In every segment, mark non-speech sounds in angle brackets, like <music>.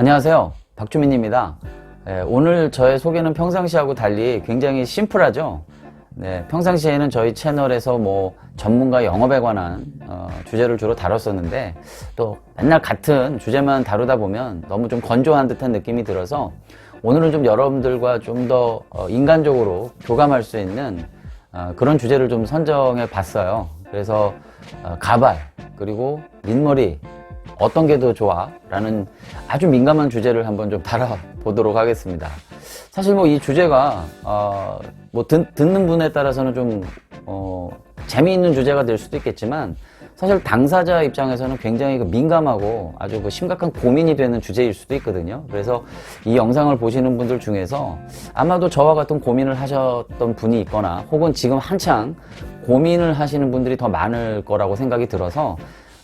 안녕하세요. 박주민입니다. 예, 오늘 저의 소개는 평상시하고 달리 굉장히 심플하죠. 네, 평상시에는 저희 채널에서 뭐 전문가 영업에 관한 어, 주제를 주로 다뤘었는데 또 맨날 같은 주제만 다루다 보면 너무 좀 건조한 듯한 느낌이 들어서 오늘은 좀 여러분들과 좀 더 인간적으로 교감할 수 있는 어, 그런 주제를 좀 선정해 봤어요. 그래서 어, 가발 그리고 민머리 어떤 게 더 좋아? 라는 아주 민감한 주제를 한번 좀 다뤄보도록 하겠습니다. 사실 뭐 이 주제가, 어, 뭐 듣, 는 분에 따라서는 좀, 어, 재미있는 주제가 될 수도 있겠지만, 사실 당사자 입장에서는 굉장히 그 민감하고 아주 그 심각한 고민이 되는 주제일 수도 있거든요. 그래서 이 영상을 보시는 분들 중에서 아마도 저와 같은 고민을 하셨던 분이 있거나 혹은 지금 한창 고민을 하시는 분들이 더 많을 거라고 생각이 들어서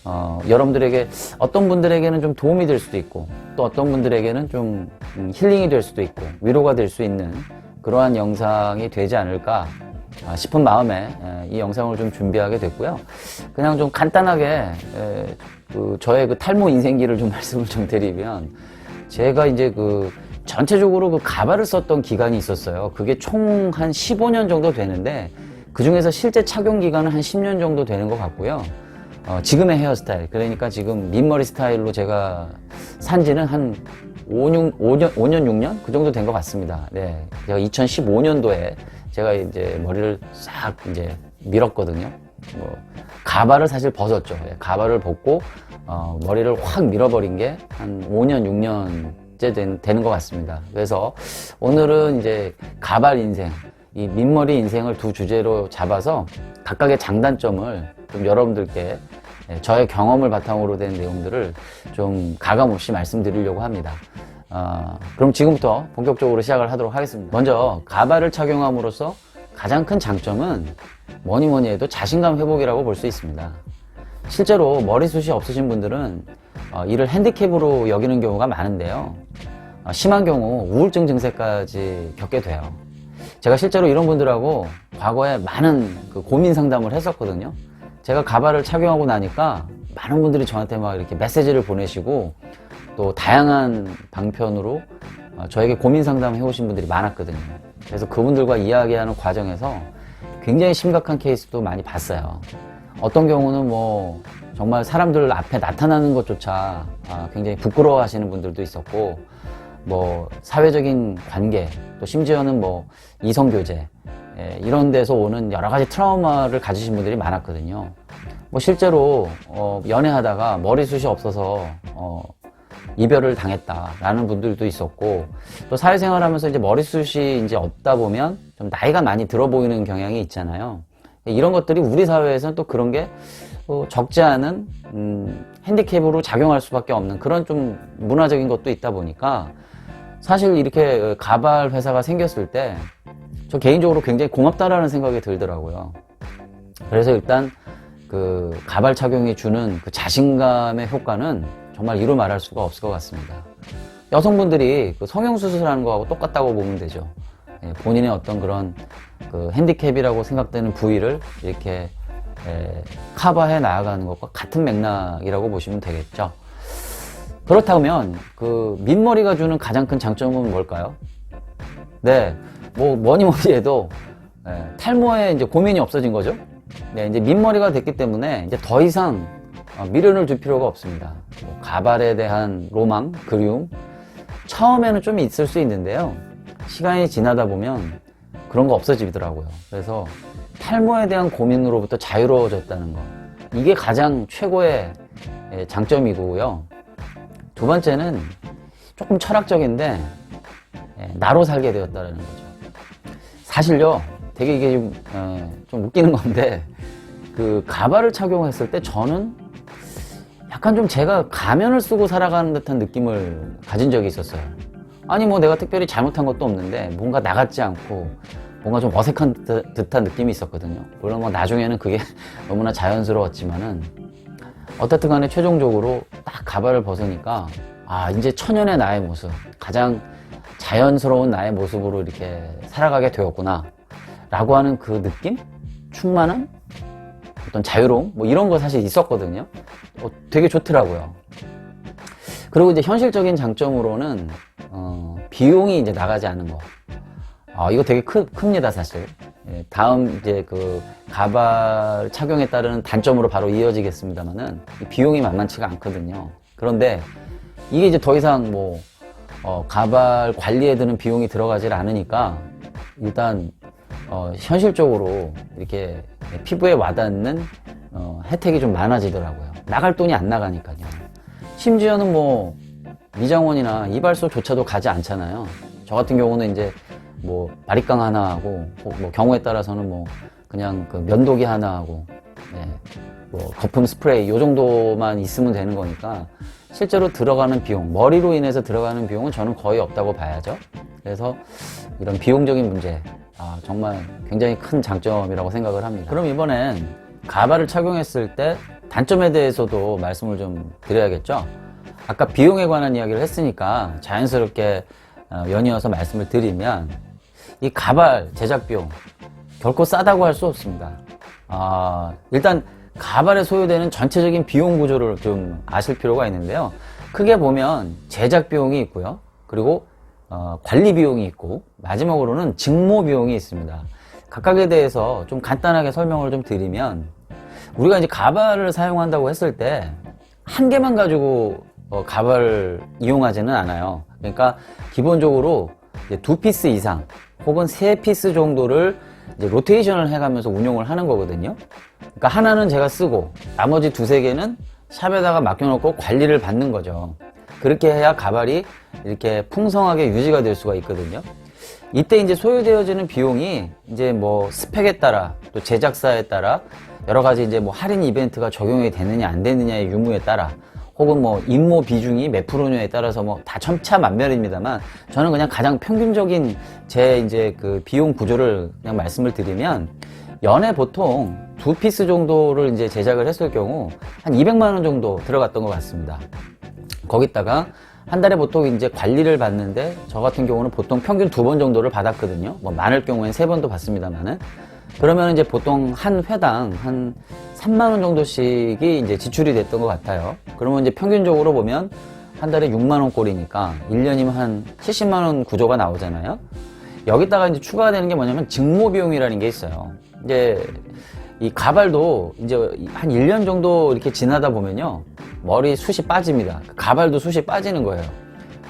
어, 여러분들에게 어떤 분들에게는 좀 도움이 될 수도 있고 또 어떤 분들에게는 좀 음, 힐링이 될 수도 있고 위로가 될 수 있는 그러한 영상이 되지 않을까 아, 싶은 마음에 에, 이 영상을 좀 준비하게 됐고요. 그냥 좀 간단하게 에, 그 저의 그 탈모 인생기를 좀 <laughs> 말씀을 좀 드리면 제가 이제 그 전체적으로 그 가발을 썼던 기간이 있었어요. 그게 총 한 15년 정도 되는데 그 중에서 실제 착용 기간은 한 10년 정도 되는 것 같고요. 어, 지금의 헤어스타일. 그러니까 지금 민머리 스타일로 제가 산 지는 한 5, 6, 5년, 5년, 6년? 그 정도 된 것 같습니다. 네. 제가 2015년도에 제가 이제 머리를 싹 이제 밀었거든요. 뭐, 가발을 사실 벗었죠. 예, 가발을 벗고, 어, 머리를 확 밀어버린 게 한 5년, 6년째 된, 되는 것 같습니다. 그래서 오늘은 이제 가발 인생, 이 민머리 인생을 두 주제로 잡아서 각각의 장단점을 좀 여러분들께 예, 저의 경험을 바탕으로 된 내용들을 좀 가감없이 말씀드리려고 합니다. 어, 그럼 지금부터 본격적으로 시작을 하도록 하겠습니다. 먼저 가발을 착용함으로써 가장 큰 장점은 뭐니 뭐니 해도 자신감 회복이라고 볼 수 있습니다. 실제로 머리숱이 없으신 분들은 어, 이를 핸디캡으로 여기는 경우가 많은데요. 어, 심한 경우 우울증 증세까지 겪게 돼요. 제가 실제로 이런 분들하고 과거에 많은 그 고민 상담을 했었거든요. 제가 가발을 착용하고 나니까 많은 분들이 저한테 막 이렇게 메시지를 보내시고 또 다양한 방편으로 어, 저에게 고민 상담을 해오신 분들이 많았거든요. 그래서 그분들과 이야기하는 과정에서 굉장히 심각한 케이스도 많이 봤어요. 어떤 경우는 뭐 정말 사람들 앞에 나타나는 것조차 아, 굉장히 부끄러워 하시는 분들도 있었고 뭐 사회적인 관계 또 심지어는 뭐 이성교제 예, 이런 데서 오는 여러 가지 트라우마를 가지신 분들이 많았거든요. 뭐 실제로 어, 연애하다가 머리숱이 없어서 어, 이별을 당했다라는 분들도 있었고 또 사회생활하면서 이제 머리숱이 이제 없다 보면 좀 나이가 많이 들어 보이는 경향이 있잖아요. 이런 것들이 우리 사회에서는 또 그런 게 어, 적지 않은 음, 핸디캡으로 작용할 수밖에 없는 그런 좀 문화적인 것도 있다 보니까 사실 이렇게 가발 회사가 생겼을 때 저 개인적으로 굉장히 고맙다라는 생각이 들더라고요. 그래서 일단 그 가발 착용이 주는 그 자신감의 효과는 정말 이루 말할 수가 없을 것 같습니다. 여성분들이 그 성형수술하는 거하고 똑같다고 보면 되죠. 예, 본인의 어떤 그런 그 핸디캡이라고 생각되는 부위를 이렇게 예, 커버해 나아가는 것과 같은 맥락이라고 보시면 되겠죠. 그렇다면 그 민머리가 주는 가장 큰 장점은 뭘까요? 네, 뭐 뭐니 뭐니 해도 예, 탈모에 이제 고민이 없어진 거죠. 네, 이제 민머리가 됐기 때문에 이제 더 이상 어, 미련을 줄 필요가 없습니다. 뭐 가발에 대한 로망, 그리움 처음에는 좀 있을 수 있는데요. 시간이 지나다 보면 그런 거 없어지더라고요. 그래서 탈모에 대한 고민으로부터 자유로워졌다는 거. 이게 가장 최고의 예, 장점이고요. 두 번째는 조금 철학적인데 예, 나로 살게 되었다는 거죠. 사실요, 되게 이게 좀, 어, 좀 웃기는 건데 그 가발을 착용했을 때 저는 약간 좀 제가 가면을 쓰고 살아가는 듯한 느낌을 가진 적이 있었어요. 아니 뭐 내가 특별히 잘못한 것도 없는데 뭔가 나같지 않고 뭔가 좀 어색한 듯- 듯한 느낌이 있었거든요. 물론 뭐 나중에는 그게 <laughs> 너무나 자연스러웠지만은 어떻든 간에 최종적으로 딱 가발을 벗으니까 아 이제 천연의 나의 모습 가장 자연스러운 나의 모습으로 이렇게 살아가게 되었구나 라고 하는 그 느낌? 충만함? 어떤 자유로움? 뭐 이런 거 사실 있었거든요. 어, 되게 좋더라고요. 그리고 이제 현실적인 장점으로는 어, 비용이 이제 나가지 않는 거. 아, 이거 되게 크, 큽니다, 사실. 예, 다음 이제 그 가발 착용에 따르는 단점으로 바로 이어지겠습니다만은 비용이 만만치가 않거든요. 그런데 이게 이제 더 이상 뭐 어, 가발 관리에 드는 비용이 들어가질 않으니까 일단 어, 현실적으로 이렇게 피부에 와닿는 어, 혜택이 좀 많아지더라고요. 나갈 돈이 안 나가니까요. 심지어는 뭐 미장원이나 이발소조차도 가지 않잖아요. 저 같은 경우는 이제 뭐 바리깡 하나 하고 혹뭐 경우에 따라서는 뭐 그냥 그 면도기 하나 하고 네, 뭐 거품 스프레이 요 정도만 있으면 되는 거니까 실제로 들어가는 비용 머리로 인해서 들어가는 비용은 저는 거의 없다고 봐야죠. 그래서 이런 비용적인 문제 아, 정말 굉장히 큰 장점이라고 생각을 합니다. 그럼 이번엔 가발을 착용했을 때 단점에 대해서도 말씀을 좀 드려야겠죠. 아까 비용에 관한 이야기를 했으니까 자연스럽게 어, 연이어서 말씀을 드리면 이 가발 제작 비용 결코 싸다고 할 수 없습니다. 아, 일단 가발에 소요되는 전체적인 비용 구조를 좀 아실 필요가 있는데요. 크게 보면 제작 비용이 있고요. 그리고 어, 관리 비용이 있고 마지막으로는 직모 비용이 있습니다. 각각에 대해서 좀 간단하게 설명을 좀 드리면 우리가 이제 가발을 사용한다고 했을 때 한 개만 가지고 어, 가발을 이용하지는 않아요. 그러니까 기본적으로 두 피스 이상 혹은 세 피스 정도를 이제 로테이션을 해가면서 운용을 하는 거거든요. 그러니까 하나는 제가 쓰고 나머지 두세 개는 샵에다가 맡겨놓고 관리를 받는 거죠. 그렇게 해야 가발이 이렇게 풍성하게 유지가 될 수가 있거든요. 이때 이제 소요되어지는 비용이 이제 뭐 스펙에 따라 또 제작사에 따라 여러 가지 이제 뭐 할인 이벤트가 적용이 되느냐 안 되느냐의 유무에 따라 혹은 뭐 임모 비중이 몇 프로냐에 따라서 뭐 다 천차만별입니다만 저는 그냥 가장 평균적인 제 이제 그 비용 구조를 그냥 말씀을 드리면 연에 보통 두 피스 정도를 이제 제작을 했을 경우 한 200만 원 정도 들어갔던 것 같습니다. 거기다가 한 달에 보통 이제 관리를 받는데 저 같은 경우는 보통 평균 두 번 정도를 받았거든요. 뭐 많을 경우엔 세 번도 받습니다만은 그러면 이제 보통 한 회당 한 3만 원 정도씩이 이제 지출이 됐던 것 같아요. 그러면 이제 평균적으로 보면 한 달에 6만 원 꼴이니까 1년이면 한 70만 원 구조가 나오잖아요. 여기다가 이제 추가가 되는 게 뭐냐면 직모 비용이라는 게 있어요. 이제 이 가발도 이제 한 1년 정도 이렇게 지나다 보면요. 머리 숱이 빠집니다. 가발도 숱이 빠지는 거예요.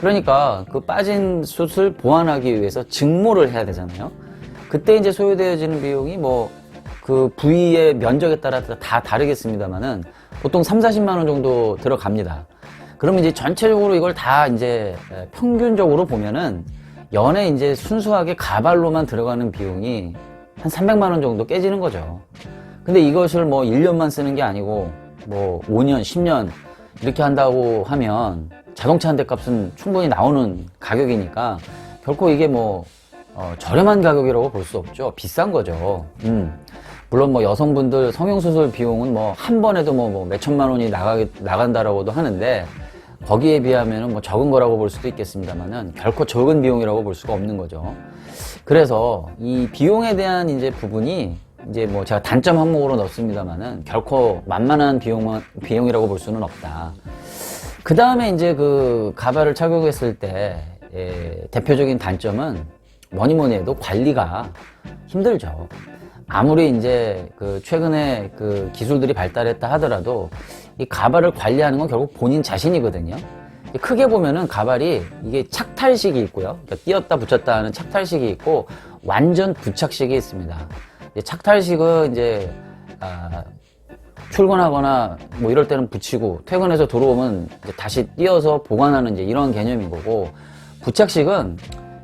그러니까 그 빠진 숱을 보완하기 위해서 직모를 해야 되잖아요. 그때 이제 소요되어지는 비용이 뭐 그 부위의 면적에 따라 다 다르겠습니다만은 보통 3, 40만 원 정도 들어갑니다. 그러면 이제 전체적으로 이걸 다 이제 평균적으로 보면은 연에 이제 순수하게 가발로만 들어가는 비용이 한 300만 원 정도 깨지는 거죠. 근데 이것을 뭐 1년만 쓰는 게 아니고 뭐 5년, 10년 이렇게 한다고 하면 자동차 한 대 값은 충분히 나오는 가격이니까 결코 이게 뭐 어, 저렴한 가격이라고 볼 수 없죠. 비싼 거죠. 음. 물론 뭐 여성분들 성형수술 비용은 뭐 한 번에도 뭐, 뭐 몇천만 원이 나가, 나간다라고도 하는데 거기에 비하면 뭐 적은 거라고 볼 수도 있겠습니다만은 결코 적은 비용이라고 볼 수가 없는 거죠. 그래서 이 비용에 대한 이제 부분이 이제 뭐 제가 단점 항목으로 넣습니다만은 결코 만만한 비용 비용이라고 볼 수는 없다. 그 다음에 이제 그 가발을 착용했을 때 예, 대표적인 단점은 뭐니 뭐니 해도 관리가 힘들죠. 아무리 이제 그 최근에 그 기술들이 발달했다 하더라도 이 가발을 관리하는 건 결국 본인 자신이거든요. 크게 보면은 가발이 이게 착탈식이 있고요. 그러니까 띄었다 붙였다 하는 착탈식이 있고 완전 부착식이 있습니다. 이제 착탈식은 이제 아, 출근하거나 뭐 이럴 때는 붙이고 퇴근해서 들어오면 이제 다시 띄어서 보관하는 이제 이런 개념인 거고 부착식은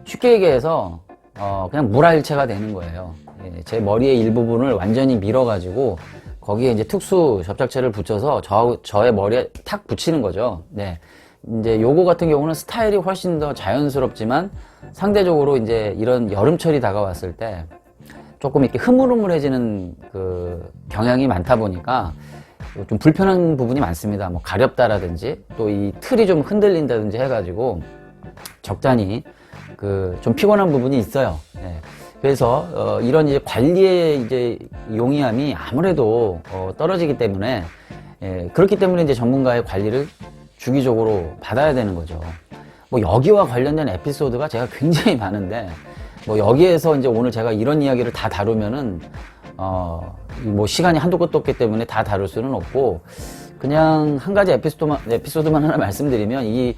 쉽게 얘기해서 어, 그냥 물화일체가 되는 거예요. 예, 제 머리의 일부분을 완전히 밀어가지고 거기에 이제 특수 접착제를 붙여서 저, 저의 머리에 탁 붙이는 거죠. 네. 이제 요거 같은 경우는 스타일이 훨씬 더 자연스럽지만 상대적으로 이제 이런 여름철이 다가왔을 때 조금 이렇게 흐물흐물해지는 그 경향이 많다 보니까 좀 불편한 부분이 많습니다. 뭐 가렵다라든지 또 이 틀이 좀 흔들린다든지 해가지고 적잖이 그 좀 피곤한 부분이 있어요. 네. 그래서 어 이런 이제 관리의 이제 용이함이 아무래도 어 떨어지기 때문에 예, 그렇기 때문에 이제 전문가의 관리를 주기적으로 받아야 되는 거죠. 뭐 여기와 관련된 에피소드가 제가 굉장히 많은데 뭐 여기에서 이제 오늘 제가 이런 이야기를 다 다루면은 어 뭐 시간이 한도 끝도 없기 때문에 다 다룰 수는 없고 그냥 한 가지 에피소드만 에피소드만 하나 말씀드리면 이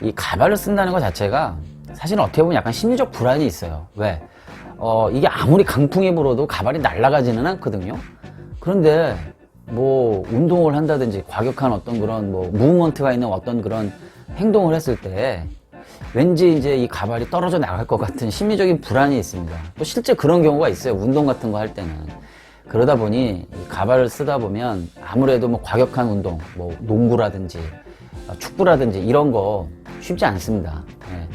이 가발을 쓴다는 것 자체가 사실은 어떻게 보면 약간 심리적 불안이 있어요. 왜? 어, 이게 아무리 강풍이 불어도 가발이 날아가지는 않거든요. 그런데 뭐 운동을 한다든지 과격한 어떤 그런 뭐 무브먼트가 있는 어떤 그런 행동을 했을 때 왠지 이제 이 가발이 떨어져 나갈 것 같은 심리적인 불안이 있습니다. 또 실제 그런 경우가 있어요. 운동 같은 거 할 때는. 그러다 보니 이 가발을 쓰다 보면 아무래도 뭐 과격한 운동, 뭐 농구라든지 어, 축구라든지 이런 거 쉽지 않습니다. 예.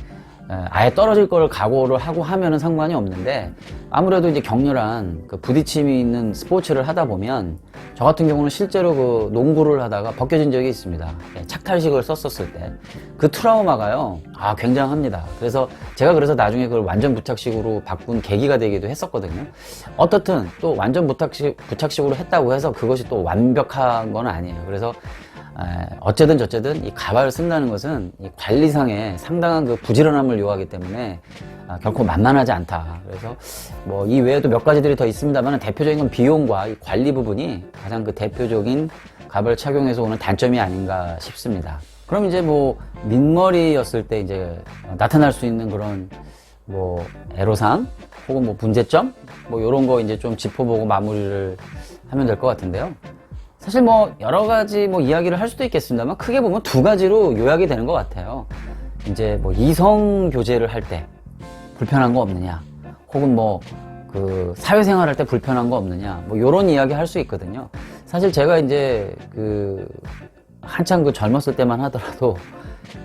예, 아예 떨어질 걸 각오를 하고 하면은 상관이 없는데 아무래도 이제 격렬한 그 부딪힘이 있는 스포츠를 하다 보면 저 같은 경우는 실제로 그 농구를 하다가 벗겨진 적이 있습니다. 예, 착탈식을 썼었을 때 그 트라우마가요, 아 굉장합니다. 그래서 제가 그래서 나중에 그걸 완전 부착식으로 바꾼 계기가 되기도 했었거든요. 어떻든 또 완전 부착식 부착식으로 했다고 해서 그것이 또 완벽한 건 아니에요. 그래서 에, 어쨌든 저쨌든 이 가발을 쓴다는 것은 이 관리상에 상당한 그 부지런함을 요하기 때문에 아, 결코 만만하지 않다. 그래서 뭐 이 외에도 몇 가지들이 더 있습니다만 대표적인 건 비용과 이 관리 부분이 가장 그 대표적인 가발 착용에서 오는 단점이 아닌가 싶습니다. 그럼 이제 뭐 민머리였을 때 이제 나타날 수 있는 그런 뭐 애로사항 혹은 뭐 문제점 뭐 이런 거 이제 좀 짚어보고 마무리를 하면 될 것 같은데요. 사실 뭐 여러 가지 뭐 이야기를 할 수도 있겠습니다만 크게 보면 두 가지로 요약이 되는 것 같아요. 이제 뭐 이성 교제를 할 때 불편한 거 없느냐, 혹은 뭐 그 사회생활 할 때 불편한 거 없느냐, 뭐 요런 이야기 할 수 있거든요. 사실 제가 이제 그 한창 그 젊었을 때만 하더라도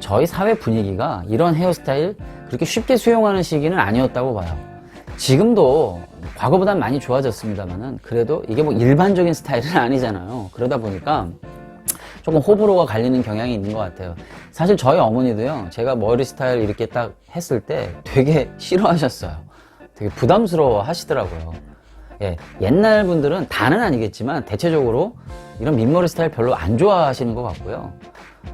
저희 사회 분위기가 이런 헤어스타일 그렇게 쉽게 수용하는 시기는 아니었다고 봐요. 지금도 과거보단 많이 좋아졌습니다만은 그래도 이게 뭐 일반적인 스타일은 <laughs> 아니잖아요. 그러다 보니까 조금 호불호가 갈리는 경향이 있는 것 같아요. 사실 저희 어머니도요, 제가 머리 스타일 이렇게 딱 했을 때 되게 싫어하셨어요. 되게 부담스러워 하시더라고요. 예, 옛날 분들은 다는 아니겠지만 대체적으로 이런 민머리 스타일 별로 안 좋아하시는 것 같고요.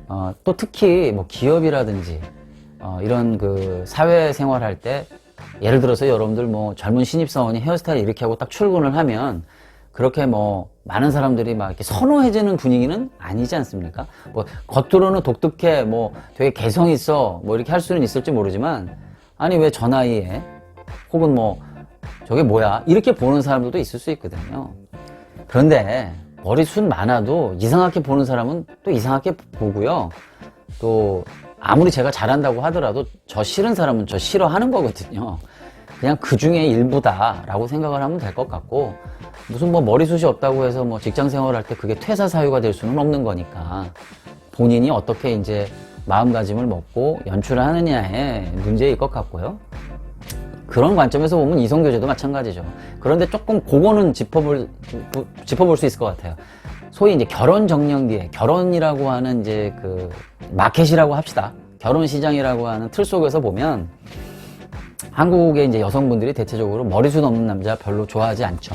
어, 또 특히 뭐 기업이라든지 어, 이런 그 사회생활 할때 예를 들어서 여러분들 뭐 젊은 신입사원이 헤어스타일 이렇게 하고 딱 출근을 하면 그렇게 뭐 많은 사람들이 막 이렇게 선호해지는 분위기는 아니지 않습니까? 뭐 겉으로는 독특해 뭐 되게 개성 있어 뭐 이렇게 할 수는 있을지 모르지만 아니 왜 저 나이에 혹은 뭐 저게 뭐야 이렇게 보는 사람들도 있을 수 있거든요. 그런데 머리숱 많아도 이상하게 보는 사람은 또 이상하게 보고요. 또 아무리 제가 잘한다고 하더라도 저 싫은 사람은 저 싫어하는 거거든요. 그냥 그 중에 일부다라고 생각을 하면 될 것 같고 무슨 뭐 머리숱이 없다고 해서 뭐 직장 생활할 때 그게 퇴사 사유가 될 수는 없는 거니까 본인이 어떻게 이제 마음가짐을 먹고 연출을 하느냐에 문제일 것 같고요. 그런 관점에서 보면 이성교제도 마찬가지죠. 그런데 조금 그거는 짚어볼, 부- 짚어볼 수 있을 것 같아요. 소위 이제 결혼 정년기에 결혼이라고 하는 이제 그 마켓이라고 합시다. 결혼 시장이라고 하는 틀 속에서 보면 한국의 이제 여성분들이 대체적으로 머리숱 없는 남자 별로 좋아하지 않죠.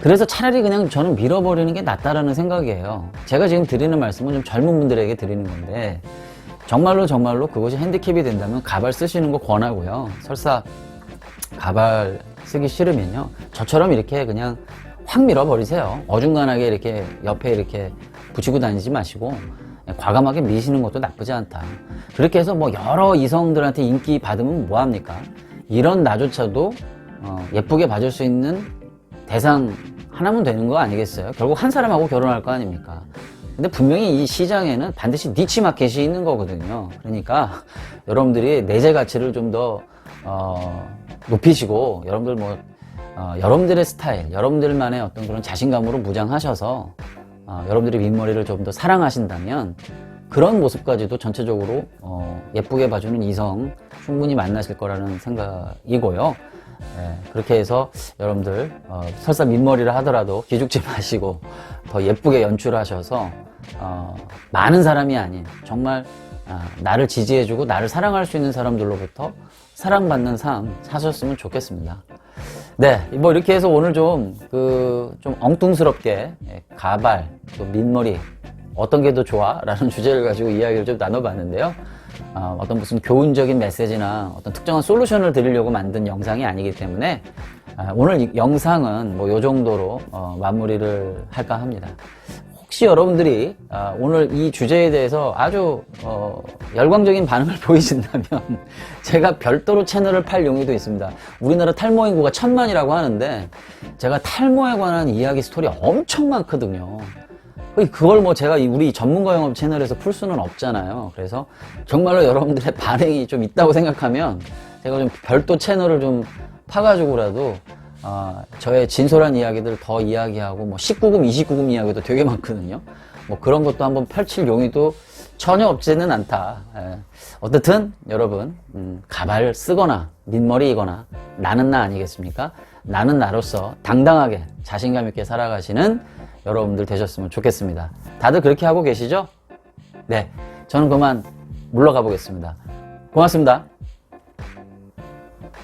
그래서 차라리 그냥 저는 밀어버리는 게 낫다라는 생각이에요. 제가 지금 드리는 말씀은 좀 젊은 분들에게 드리는 건데, 정말로 정말로 그것이 핸디캡이 된다면 가발 쓰시는 거 권하고요. 설사 가발 쓰기 싫으면요. 저처럼 이렇게 그냥 확 밀어버리세요. 어중간하게 이렇게 옆에 이렇게 붙이고 다니지 마시고, 과감하게 미시는 것도 나쁘지 않다. 그렇게 해서 뭐 여러 이성들한테 인기 받으면 뭐합니까? 이런 나조차도 어, 예쁘게 봐줄 수 있는 대상 하나면 되는 거 아니겠어요? 결국 한 사람하고 결혼할 거 아닙니까? 근데 분명히 이 시장에는 반드시 니치 마켓이 있는 거거든요. 그러니까 여러분들이 내재 가치를 좀더 어, 높이시고 여러분들 뭐 어, 여러분들의 스타일, 여러분들만의 어떤 그런 자신감으로 무장하셔서 어, 여러분들이 윗머리를 좀더 사랑하신다면 그런 모습까지도 전체적으로 어, 예쁘게 봐주는 이성 충분히 만나실 거라는 생각이고요. 예, 그렇게 해서 여러분들 어, 설사 민머리를 하더라도 기죽지 <laughs> 마시고 더 예쁘게 연출하셔서 어, 많은 사람이 아닌 정말 아, 나를 지지해주고 나를 사랑할 수 있는 사람들로부터 사랑받는 삶 사셨으면 좋겠습니다. 네, 뭐 이렇게 해서 오늘 좀 그 좀 엉뚱스럽게 예, 가발 또 민머리 어떤 게 더 좋아? 라는 <laughs> 주제를 가지고 이야기를 좀 나눠봤는데요. 어, 어떤 무슨 교훈적인 메시지나 어떤 특정한 솔루션을 드리려고 만든 영상이 아니기 때문에 아, 오늘 이 영상은 뭐 요 정도로 어, 마무리를 할까 합니다. 혹시 여러분들이 아, 오늘 이 주제에 대해서 아주 어, 열광적인 반응을 <laughs> 보이신다면 제가 별도로 채널을 팔 용의도 있습니다. 우리나라 탈모 인구가 천만이라고 하는데 제가 탈모에 관한 이야기 스토리 엄청 많거든요. 그걸 뭐 제가 이 우리 전문가 영업 채널에서 풀 수는 없잖아요. 그래서 정말로 여러분들의 <laughs> 반응이 좀 있다고 생각하면 제가 좀 별도 채널을 좀 파가지고라도 어, 저의 진솔한 이야기들 더 이야기하고 뭐 19금, 29금 이야기도 되게 많거든요. 뭐 그런 것도 한번 펼칠 용의도 전혀 없지는 않다. 예. 어떻든 여러분 음, 가발 쓰거나 민머리이거나 나는 나 아니겠습니까? 나는 나로서 당당하게 자신감 있게 살아가시는 여러분들 되셨으면 좋겠습니다. 다들 그렇게 하고 계시죠? 네, 저는 그만 물러가 보겠습니다. 고맙습니다.